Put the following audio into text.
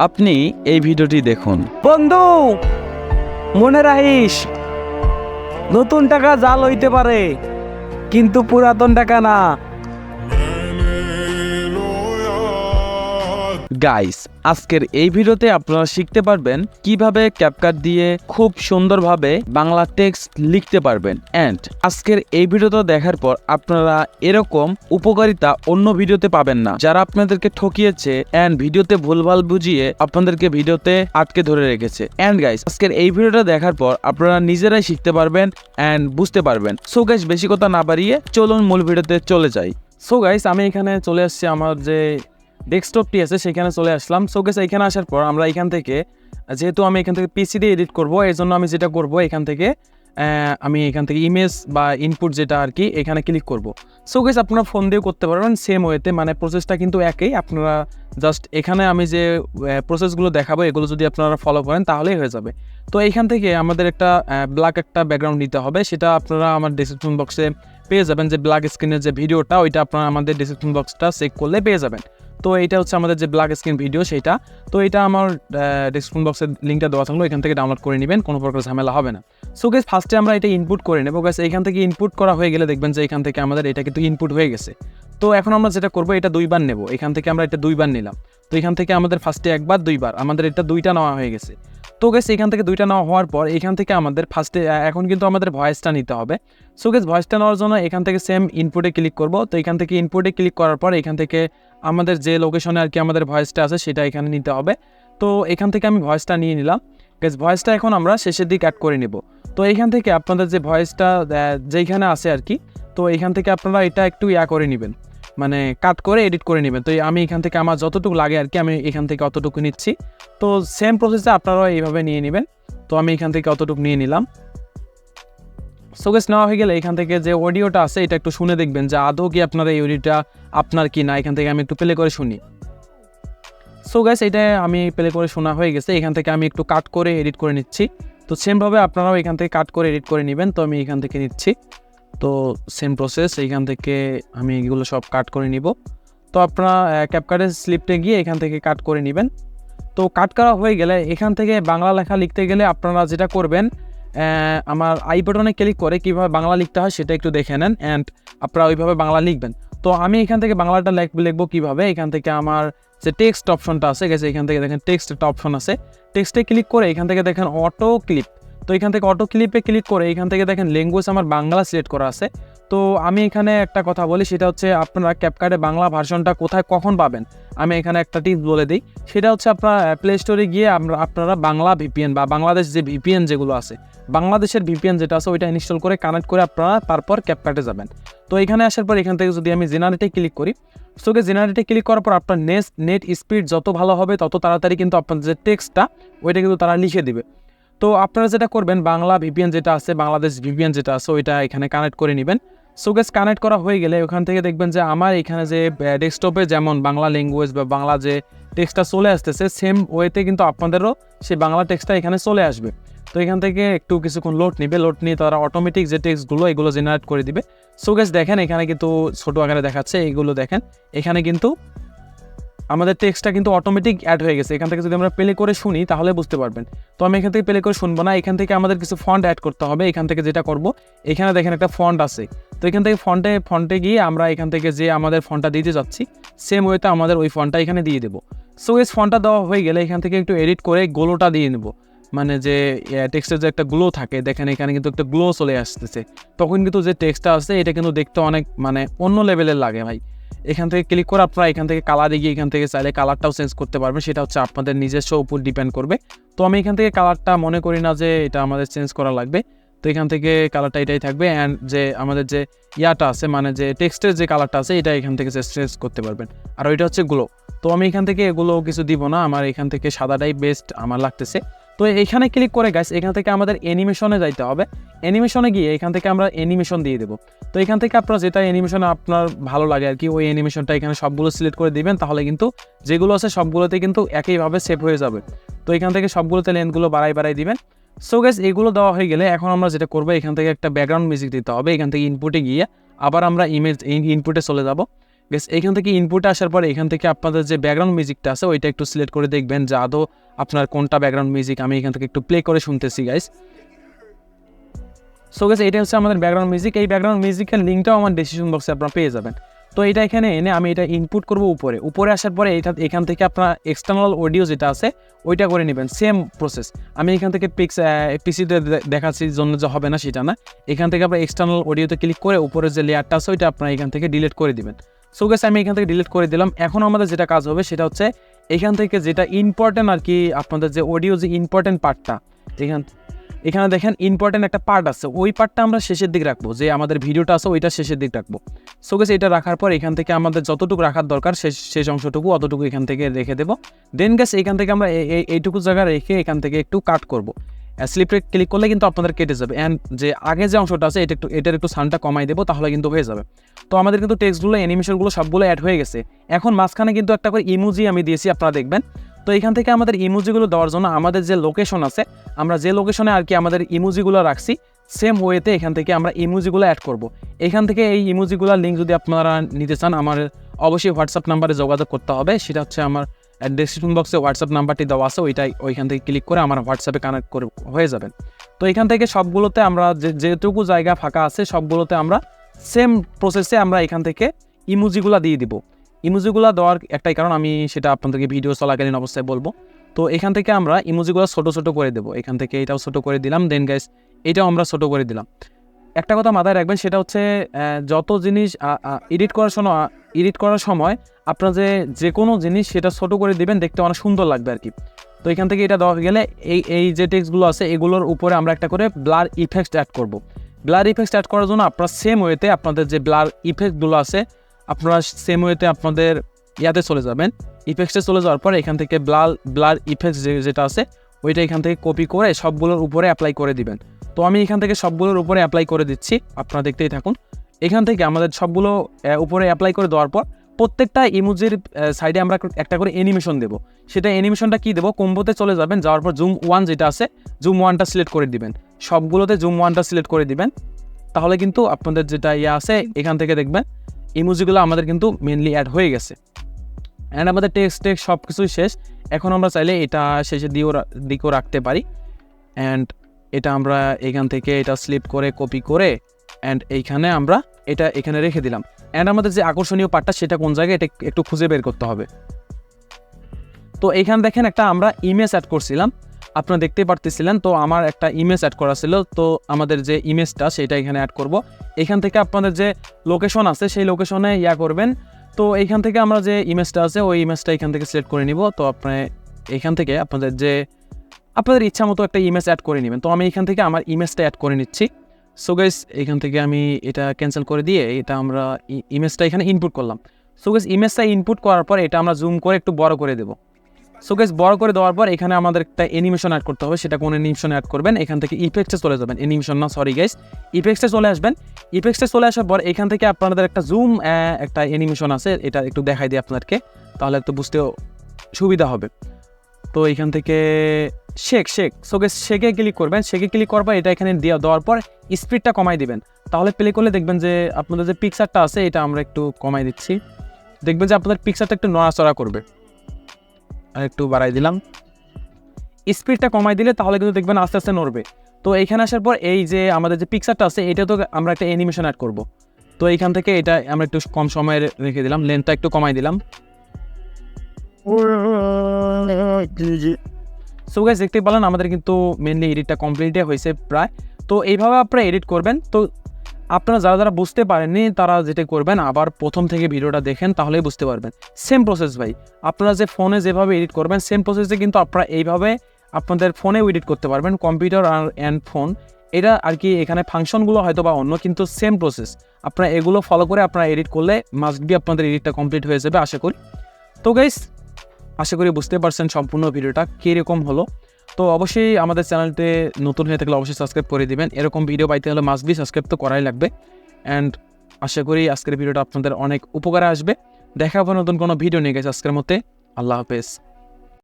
আপনি এই ভিডিওটি দেখুন। বন্ধু, মনে রাখিস, নতুন টাকা জাল হইতে পারে, কিন্তু পুরাতন টাকা না। গাইস আজকের এই ভিডিওতে আপনারা শিখতে পারবেন কীভাবে ক্যাপকাট দিয়ে খুব সুন্দরভাবে বাংলা টেক্সট লিখতে পারবেন। অ্যান্ড আজকের এই ভিডিওটা দেখার পর আপনারা এরকম উপকারিতা অন্য ভিডিওতে পাবেন না। যারা আপনাদেরকে ঠকিয়েছে অ্যান্ড ভিডিওতে ভুলভাল বুঝিয়ে আপনাদেরকে ভিডিওতে আটকে ধরে রেখেছে। অ্যান্ড গাইস আজকের এই ভিডিওটা দেখার পর আপনারা নিজেরাই শিখতে পারবেন অ্যান্ড বুঝতে পারবেন। সো গাইস বেশি কথা না বাড়িয়ে চলুন মূল ভিডিওতে চলে যাই। সো গাইস আমি এখানে চলে আসছি আমার যে ডেস্কটপটি আছে, সেখানে চলে আসলাম। সো গেছে এখানে আসার পর আমরা এখান থেকে, যেহেতু আমি এখান থেকে পিসি দিয়ে এডিট করব এই জন্য আমি যেটা করব, এখান থেকে আমি এখান থেকে ইমেজ বা ইনপুট যেটা আর কি, এখানে ক্লিক করব। সো আপনারা ফোন দিয়ে করতে পারবেন সেম ওয়েতে মানে প্রসেসটা কিন্তু একই, আপনারা জাস্ট এখানে আমি যে প্রসেসগুলো দেখাবো, এগুলো যদি আপনারা ফলো করেন, তাহলেই হয়ে যাবে। তো এইখান থেকে আমাদের একটা ব্ল্যাক একটা ব্যাকগ্রাউন্ড নিতে হবে, সেটা আপনারা আমার ডিসক্রিপশন বক্সে পেয়ে যাবেন যে ব্ল্যাক স্ক্রিনের যে ভিডিওটা, ওইটা আপনারা আমাদের ডিসক্রিপশন বক্সটা চেক করলে পেয়ে যাবেন। তো এটা হচ্ছে আমাদের যে ব্ল্যাক স্ক্রিন ভিডিও সেটা। তো এটা আমার ডিসক্রিপশন বক্সের লিঙ্কটা দেওয়া থাকল এখান থেকে ডাউনলোড করে নেবেন, কোনো প্রকার ঝামেলা হবে না। সো গেস ফার্স্টে আমরা এটা ইনপুট করে নেব। গাছ এখান থেকে ইনপুট করা হয়ে গেলে দেখবেন যে এখান থেকে আমাদের এটা কিন্তু ইনপুট হয়ে গেছে। তো এখন আমরা যেটা করব, এটা দুইবার নেব। এখান থেকে আমরা এটা দুইবার নিলাম। তো এখান থেকে আমাদের ফার্স্টে একবার, দুইবার। আমাদের এটা দুইটা নেওয়া হয়ে গেছে। তো গেস এখান থেকে দুইটা নেওয়া হওয়ার পর এখান থেকে আমাদের ফার্স্টে এখন কিন্তু আমাদের ভয়েসটা নিতে হবে। সো গেস ভয়েসটা নেওয়ার জন্য এখান থেকে সেম ইনপুটে ক্লিক করব। তো এখান থেকে ইনপুটে ক্লিক করার পর এখান থেকে আমাদের যে লোকেশনে আর কি আমাদের ভয়েসটা আছে, সেটা এখানে নিতে হবে। তো এখান থেকে আমি ভয়েসটা নিয়ে নিলাম। গেস ভয়েসটা এখন আমরা শেষের দিকে অ্যাড করে নেব। তো এখান থেকে আপনাদের যে ভয়েসটা যেইখানে আছে আর কি, তো এখান থেকে আপনারা এটা একটু ইয়া করে নেবেন। মানে কাট করে এডিট করে নেবেন। তো আমি এখান থেকে আমার যতটুকু লাগে আর কি, আমি এখান থেকে অতটুকু নিচ্ছি। তো সেম প্রসেসে আপনারাও এইভাবে নিয়ে নেবেন। তো আমি এখান থেকে অতটুকু নিয়ে নিলাম। সোগেস নেওয়া হয়ে গেলে এখান থেকে যে অডিওটা আছে, এটা একটু শুনে দেখবেন যে আদৌ কি আপনার এই অডিওটা আপনার কি না, এখান থেকে আমি একটু প্লে করে শুনি। সো গাইস এটা আমি প্লে করে শোনা হয়ে গেছে। এখান থেকে আমি একটু কাট করে এডিট করে নিচ্ছি। তো সেমভাবে আপনারাও এখান থেকে কাট করে এডিট করে নেবেন। তো আমি এখান থেকে নিচ্ছি। তো সেম প্রসেস এইখান থেকে আমি এগুলো সব কাট করে নিব। তো আপনারা ক্যাপকার্টের স্লিপটে গিয়ে এখান থেকে কাট করে নেবেন। তো কাট করা হয়ে গেলে এখান থেকে বাংলা লেখা লিখতে গেলে আপনারা যেটা করবেন আমার আই বাটনে ক্লিক করে কীভাবে বাংলা লিখতে হয় সেটা একটু দেখে নেন অ্যান্ড আপনারা ওইভাবে বাংলা লিখবেন। তো আমি এখান থেকে বাংলাটা লেখ, লিখব কীভাবে? এখান থেকে আমার যে টেক্সট অপশনটা আছে, গেছে, এখান থেকে দেখেন টেক্সট একটা অপশন আছে। টেক্সটে ক্লিক করে এখান থেকে দেখেন অটো ক্লিপ তো এখান থেকে অটো ক্লিপে ক্লিক করে এখান থেকে দেখেন ল্যাঙ্গুয়েজ আমার বাংলা সিলেক্ট করা আছে। তো আমি এখানে একটা কথা বলি, সেটা হচ্ছে আপনারা ক্যাপকার্টে বাংলা ভার্সনটা কোথায় কখন পাবেন? আমি এখানে একটা টিপস বলে দিই। সেটা হচ্ছে আপনার প্লে স্টোরে গিয়ে আপনারা বাংলা ভিপিএন বা বাংলাদেশ যে ভিপিএন যেগুলো আছে, বাংলাদেশের ভিপিএন যেটা আছে, ওইটা ইনস্টল করে কানেক্ট করে আপনারা তারপর ক্যাপকার্টে যাবেন। তো এখানে আসার পর এখান থেকে যদি আমি জেনারেটে ক্লিক করি সোকে জেনারেটে ক্লিক করার পর আপনার নেট নেট স্পিড যত ভালো হবে, তত তাড়াতাড়ি কিন্তু আপনার যে টেক্সটটা ওইটা কিন্তু তারা লিখে দিবে। তো আপনারা যেটা করবেন, বাংলা ভিপিএন যেটা আছে, বাংলাদেশ ভিপিএন যেটা আছে, ওইটা এখানে কানেক্ট করে নেবেন। সো গেস কানেক্ট করা হয়ে গেলে ওখান থেকে দেখবেন যে আমার এখানে যে ডেস্কটপে যেমন বাংলা ল্যাঙ্গুয়েজ বা বাংলা যে টেক্সটটা চলে আসতেছে সেম ওয়েতে কিন্তু আপনাদেরও সেই বাংলা টেক্সটটা এখানে চলে আসবে। তো এখান থেকে একটু কিছুক্ষণ লোড নিবে লোড নিয়ে তারা অটোমেটিক যে টেক্সটগুলো এগুলো জেনারেট করে দিবে। সো গেস দেখেন এখানে কিন্তু ছোটো আকারে দেখাচ্ছে, এইগুলো দেখেন। এখানে কিন্তু আমাদের টেক্সটটা কিন্তু অটোমেটিক অ্যাড হয়ে গেছে। এখান থেকে যদি আমরা প্লে করে শুনি, তাহলে বুঝতে পারবেন। তো আমি এখান থেকে প্লে করে শুনব না। এখান থেকে আমাদের কিছু ফন্ট অ্যাড করতে হবে। এখান থেকে যেটা করব, এখানে দেখেন একটা ফন্ট আছে। তো এখান থেকে ফন্টে ফন্টে গিয়ে আমরা এখান থেকে যে আমাদের ফন্টটা দিতে যাচ্ছি সেম ওয়েতে আমাদের ওই ফন্টটা এখানে দিয়ে দেবো। সো এই ফন্টটা দেওয়া হয়ে গেলে এখান থেকে একটু এডিট করে গোলোটা দিয়ে নেব। মানে যে টেক্সটের যে একটা গ্লো থাকে, দেখেন এখানে কিন্তু একটা গ্লো চলে আসতেছে। তখন কিন্তু যে টেক্সটটা আছে, এটা কিন্তু দেখতে অনেক মানে অন্য লেভেলের লাগে ভাই। এখান থেকে ক্লিক করে আপনারা এখান থেকে কালারে গিয়ে এখান থেকে চাইলে কালারটাও চেঞ্জ করতে পারবেন। সেটা হচ্ছে আপনাদের নিজস্ব উপর ডিপেন্ড করবে। তো আমি এখান থেকে কালারটা মনে করি না যে এটা আমাদের চেঞ্জ করা লাগবে। তো এখান থেকে কালারটা এটাই থাকবে অ্যান্ড যে আমাদের যে ইয়াটা আছে মানে যে টেক্সটের যে কালারটা আছে, এটা এখান থেকে চেঞ্জ করতে পারবেন। আর ওইটা হচ্ছে গ্লো তো আমি এখান থেকে এগুলো কিছু দিব না। আমার এখান থেকে সাদাটাই বেস্ট আমার লাগতেছে। তো এখানে ক্লিক করে গাছ এখান থেকে আমাদের অ্যানিমেশনে যাইতে হবে। অ্যানিমেশনে গিয়ে এখান থেকে আমরা অ্যানিমেশন দিয়ে দেবো। তো এখান থেকে আপনারা যেটা অ্যানিমেশন আপনার ভালো লাগে আর কি, ওই অ্যানিমেশনটা এখানে সবগুলো সিলেক্ট করে দিবেন, তাহলে কিন্তু যেগুলো আছে সবগুলোতে কিন্তু একইভাবে সেভ হয়ে যাবে। তো এখান থেকে সবগুলোতে লেন্থগুলো বাড়াই বাড়াই দিবেন। সো গ্যাস এগুলো দেওয়া হয়ে গেলে এখন আমরা যেটা করব, এখান থেকে একটা ব্যাকগ্রাউন্ড মিউজিক দিতে হবে। এখান থেকে ইনপুটে গিয়ে আবার আমরা ইমেজ ইনপুটে চলে যাব। গেস এখান থেকে ইনপুট আসার পরে এখান থেকে আপনাদের যে ব্যাকগ্রাউন্ড মিউজিকটা আছে, ওইটা একটু সিলেক্ট করে দেখবেন যে আদৌ আপনার কোনটা ব্যাকগ্রাউন্ড মিউজিক আমি এখান থেকে একটু প্লে করে শুনতেছি গাইস সো গেস এটা হচ্ছে আমাদের ব্যাকগ্রাউন্ড মিউজিক এই ব্যাকগ্রাউন্ড মিউজিকের লিঙ্কটাও আমার ডিসিশন বক্সে আপনারা পেয়ে যাবেন। তো এটা এখানে এনে আমি এটা ইনপুট করব উপরে। উপরে আসার পরে এটা, এখান থেকে আপনার এক্সটার্নাল অডিও যেটা আছে, ওইটা করে নেবেন। সেম প্রসেস আমি এখান থেকে পিক্স পিসিতে দেখাচ্ছি, জন্য যে হবে না সেটা না। এখান থেকে আপনার এক্সটার্নাল অডিওতে ক্লিক করে উপরে যে লেয়ারটা আছে, ওইটা আপনার এখান থেকে ডিলিট করে দিবেন। সো গেছে আমি এখান থেকে ডিলিট করে দিলাম। এখন আমাদের যেটা কাজ হবে সেটা হচ্ছে এখান থেকে যেটা ইম্পর্টেন্ট আর কি আপনাদের যে অডিও যে ইম্পর্টেন্ট পার্টটা এখান এখানে দেখেন ইম্পর্টেন্ট একটা পার্ট আছে। ওই পার্টটা আমরা শেষের দিক রাখব। যে আমাদের ভিডিওটা আছে, ওইটা শেষের দিক রাখব। সো গেছে এটা রাখার পর এখান থেকে আমাদের যতটুকু রাখার দরকার, শেষ শেষ অংশটুকু অতটুকু এখান থেকে রেখে দেবো। দেন গেছে এখান থেকে আমরা এই- এই- এইটুকু জায়গা রেখে এখান থেকে একটু কাট করব। স্লিপে ক্লিক করলে কিন্তু আপনাদের কেটে যাবে। অ্যান্ড যে আগে যে অংশটা আছে, এটা একটু, এটার একটু সানটা কমাই দেবো, তাহলে কিন্তু হয়ে যাবে। তো আমাদের কিন্তু টেক্সটগুলো অ্যানিমেশনগুলো সবগুলো অ্যাড হয়ে গেছে। এখন মাঝখানে কিন্তু একটা করে ইমোজি আমি দিয়েছি, আপনারা দেখবেন। তো এখান থেকে আমাদের ইমোজিগুলো দেওয়ার জন্য আমাদের যে লোকেশন আছে, আমরা যে লোকেশনে আর কি আমাদের ইমোজিগুলো রাখছি সেম ওয়েতে এখান থেকে আমরা ইমোজিগুলো অ্যাড করব। এখান থেকে এই ইমোজিগুলোর লিঙ্ক যদি আপনারা নিতে চান, আমার অবশ্যই হোয়াটসঅ্যাপ নাম্বারে যোগাযোগ করতে হবে। সেটা হচ্ছে আমার ডেসক্রিপশন বক্সে হোয়াটসঅ্যাপ নাম্বারটি দেওয়া আছে, ওইটাই ওইখান থেকে ক্লিক করে আমার হোয়াটসঅ্যাপে কানেক্ট করে হয়ে যাবেন। তো এখান থেকে সবগুলোতে আমরা যে, যেটুকু জায়গা ফাঁকা আছে সবগুলোতে আমরা সেম প্রসেসে আমরা এখান থেকে ইমোজিগুলা দিয়ে দিব। ইমোজিগুলা দেওয়ার একটাই কারণ, আমি সেটা আপনাদেরকে ভিডিও চলাকালীন অবস্থায় বলব। তো এখান থেকে আমরা ইমোজিগুলো ছোটো ছোটো করে দেবো। এখান থেকে এটাও ছোটো করে দিলাম দেন গাইস এটাও আমরা ছোটো করে দিলাম। একটা কথা মাথায় রাখবেন, সেটা হচ্ছে যত জিনিস এডিট করার সময় এডিট করার সময় আপনার যে যে কোনো জিনিস সেটা ছোটো করে দিবেন, দেখতে অনেক সুন্দর লাগবে আর কি তো এখান থেকে এটা দেওয়া গেলে এই এই যে টেক্সটগুলো আছে, এগুলোর উপরে আমরা একটা করে ব্লার ইফেক্ট অ্যাড করব। ব্লার ইফেক্ট অ্যাড করার জন্য আপনার সেম ওয়েতে আপনাদের যে ব্লার ইফেক্টগুলো আছে, আপনারা সেম ওয়েতে আপনাদের ইয়াতে চলে যাবেন। ইফেক্টসে চলে যাওয়ার পর এখান থেকে ব্লার ব্লার ইফেক্টস যেটা আছে, ওইটা এখান থেকে কপি করে সবগুলোর উপরে অ্যাপ্লাই করে দিবেন। তো আমি এখান থেকে সবগুলোর উপরে অ্যাপ্লাই করে দিচ্ছি, আপনারা দেখতেই থাকুন। এখান থেকে আমাদের সবগুলো উপরে অ্যাপ্লাই করে দেওয়ার পর প্রত্যেকটা ইমোজির সাইডে আমরা একটা করে অ্যানিমেশন দেবো। সেটা অ্যানিমেশনটা কী দেবো? কম্বোতে চলে যাবেন, যাওয়ার পর জুম ওয়ান যেটা আছে জুম ওয়ানটা সিলেক্ট করে দিবেন। সবগুলোতে জুম ওয়ানটা সিলেক্ট করে দিবেন। তাহলে কিন্তু আপনাদের যেটা ইয়ে আছে, এখান থেকে দেখবেন, ইমোজিগুলো আমাদের কিন্তু মেনলি অ্যাড হয়ে গেছে। অ্যান্ড আমাদের টেক্সট টেক্সট সব কিছুই শেষ। এখন আমরা চাইলে এটা শেষে দিকেও রা- দিকেও রাখতে পারি। অ্যান্ড এটা আমরা এখান থেকে এটা স্লিপ করে কপি করে অ্যান্ড এইখানে আমরা এটা এখানে রেখে দিলাম। অ্যান্ড আমাদের যে আকর্ষণীয় পার্টটা সেটা কোন জায়গায় এটা একটু খুঁজে বের করতে হবে। তো এইখানে দেখেন একটা আমরা ইমেজ অ্যাড করছিলাম। আপনারা দেখতে পারতেছিলেন, তো আমার একটা ইমেজ অ্যাড করা ছিল। তো আমাদের যে ইমেজটা সেটা এখানে অ্যাড করব। এখান থেকে আপনাদের যে লোকেশন আছে সেই লোকেশনে ইয়া করবেন। তো এইখান থেকে আমরা যে ইমেজটা আছে, ওই ইমেজটা এখান থেকে সিলেক্ট করে নিব। তো আপনি এখান থেকে আপনাদের যে, আপনাদের ইচ্ছা মতো একটা ইমেজ অ্যাড করে নেবেন। তো আমি এখান থেকে আমার ইমেজটা অ্যাড করে নিচ্ছি। সো গাইস এখান থেকে আমি এটা ক্যান্সেল করে দিয়ে এটা আমরা ইমেজটা এখানে ইনপুট করলাম। সো গাইস ইমেজটা ইনপুট করার পর এটা আমরা জুম করে একটু বড় করে দেবো। সো গাইস বড় করে দেওয়ার পর এখানে আমাদের একটা অ্যানিমেশন অ্যাড করতে হবে। সেটা কোন অ্যানিমেশন অ্যাড করবেন? এখান থেকে ইফেক্টসে চলে যাবেন। অ্যানিমেশন না সরি গাইস ইফেক্টসে চলে আসবেন। ইফেক্টসে চলে আসার পর এখান থেকে আপনাদের একটা জুম একটা অ্যানিমেশন আছে। এটা একটু দেখাই দিই আপনাদেরকে, তাহলে একটু বুঝতেও সুবিধা হবে। তো এখান থেকে শেক শেক সোকে শেকে ক্লিক করবেন শেকে ক্লিক পর এটা এখানে দেওয়া দেওয়ার পর স্পিডটা কমাই দিবেন তাহলে প্লে করলে দেখবেন যে আপনাদের যে পিকচারটা আছে এটা আমরা একটু কমাই দিচ্ছি দেখবেন যে আপনাদের পিকচারটা একটু নড়াচড়া করবে আর একটু বাড়াই দিলাম স্পিডটা কমাই দিলে তাহলে কিন্তু দেখবেন আস্তে আস্তে নড়বে তো এইখানে আসার পর এই যে আমাদের যে পিকচারটা আছে এটা তো আমরা একটা অ্যানিমেশন অ্যাড করব তো এইখান থেকে এটা আমরা একটু কম সময়ে রেখে দিলাম লেন্থটা একটু কমাই দিলাম সো গাইজ দেখতে পেলেন আমাদের কিন্তু মেনলি এডিটটা কমপ্লিটই হয়েছে প্রায়। তো এইভাবে আপনারা এডিট করবেন। তো আপনারা যারা যারা বুঝতে পারেননি, তারা যেটা করবেন, আবার প্রথম থেকে ভিডিওটা দেখেন, তাহলেই বুঝতে পারবেন। সেম প্রসেস ভাই। আপনারা যে ফোনে যেভাবে এডিট করবেন সেম প্রসেসে কিন্তু আপনারা এইভাবে আপনাদের ফোনেও এডিট করতে পারবেন কম্পিউটার আর অ্যান্ড ফোন এটা আর কি এখানে ফাংশনগুলো হয়তো বা অন্য, কিন্তু সেম প্রসেস আপনারা এগুলো ফলো করে আপনারা এডিট করলে মাস্ট বি আপনাদের এডিটটা কমপ্লিট হয়ে যাবে, আশা করি। তো গাইস আশা করি বুঝতে পারছেন সম্পূর্ণ ভিডিওটা কীরকম হলো। তো অবশ্যই আমাদের চ্যানেলতে নতুন হয়ে থাকলে অবশ্যই সাবস্ক্রাইব করে দিবেন। এরকম ভিডিও পাইতে হলে মাস্ট বি সাবস্ক্রাইব তো করাই লাগবে। অ্যান্ড আশা করি আজকের ভিডিওটা আপনাদের অনেক উপকারে আসবে। দেখা হবে নতুন কোনো ভিডিও নিয়ে গেছে আজকের মধ্যে। আল্লাহ হাফেজ।